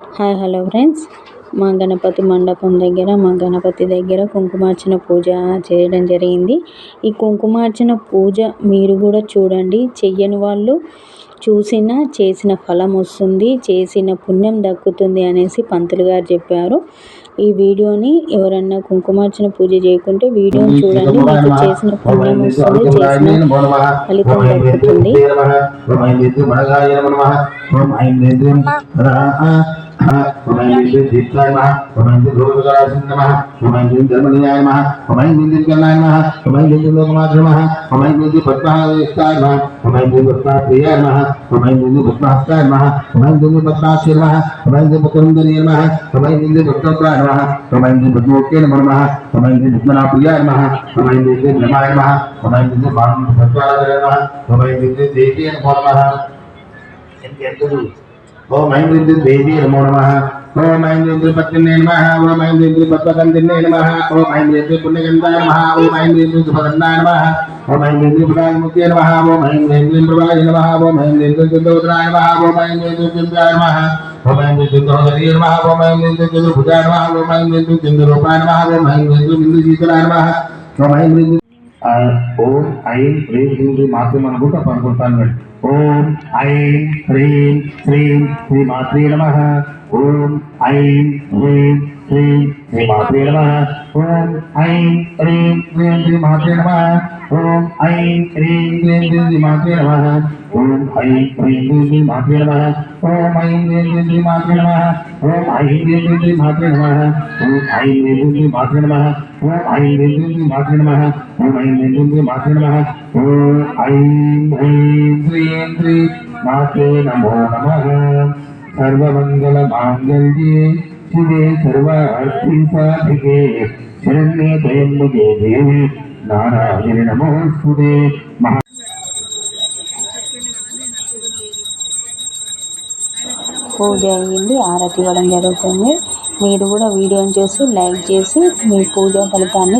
Hi hello friends. మా గణపతి మండపం దగ్గర మా గణపతి దగ్గర కుంకుమార్చన పూజ చేయడం జరిగింది. ఈ కుంకుమార్చన పూజ మీరు కూడా చూడండి. చెయ్యని వాళ్ళు చూసిన చేసిన ఫలం వస్తుంది చేసిన పుణ్యం దక్కుతుంది అనేసి పంతులు గారు చెప్పారు. ఈ వీడియోని ఎవరన్నా కుంకుమార్చన పూజ చేయకుంటే వీడియోని చూడండి. మీకు చేసిన పుణ్యం వస్తుంది చేసిన ఫలితం దక్కుతుంది. ओमैं दीप्ताय नमः ओमैं भोगराजन नमः ओमैं धर्मनियाय नमः ओमैं दिव्यनाय नमः ओमैं लोकमात्र नमः ओमैं पद्मास्ताय नमः ओमैं पद्माप्रियाय नमः ओमैं पद्मास्ताय नमः ओमैं पद्माशील नमः ओमैं पद्मंदनीय नमः ओमैं पद्मप्राय नमः ओमैं पद्मोक्य नमः ओमैं पद्मनाप्रियाय नमः ओमैं नमाय नमः ओमैं पद्माय नमः ओमैं देवी नमः Maha, pemain Padma దేవి నమో నమ ఓం ఐంద్ర పత్రినే నమ ఓం ఐంద్ర పద్మకందినే నమ ఓం ఐంద్ర పుణ్యగంధాయ నమ ఓం ఐంద్ర సుభగంధాయ నమ ఓం ఐంద్ర పురాణముఖ్య నమ ఓం ఐంద్ర ప్రభాయ నమ ఓం ఐంద్ర చంద్రోదరాయ నమ ఓం ఐంద్ర నమ ఓం నమ ఓం చంద్రభుజాయ నమ ఓం చంద్రరూపాయ నమ ఓం బిందు శీతలాయ నమ ఓం ఓం ఐం హ్రీం హ్రీం మాత్రం అనుకుంటా పనుకుంటాను ఓం ఐం హ్రీం శ్రీం శ్రీ మాత్రే నమ. ఓం ఐం హ్రీం श्रीमात्रे नमः ॐ ऐं ह्रीं क्लीं श्रीमात्रे नमः ॐ ऐं ह्रीं क्लीं श्रीमात्रे नमः ॐ ऐं ह्रीं क्लीं श्रीमात्रे नमः ॐ ऐं ह्रीं क्लीं श्रीमात्रे नमः ॐ ऐं ह्रीं क्लीं श्रीमात्रे नमः ॐ ऐं ह्रीं क्लीं श्रीमात्रे नमः ॐ ऐं ह्रीं क्लीं श्रीमात्रे नमः ॐ ऐं ह्रीं क्लीं श्रीमात्रे नमः ॐ ऐं ह्रीं क्लीं श्रीमात्रे नमो नमः सर्वमङ्गलमाङ्गल्ये పూజ అయ్యింది ఆరతి ఇవ్వడం జరుగుతుంది. మీరు కూడా వీడియోని చూసి లైక్ చేసి మీ పూజా ఫలితాన్ని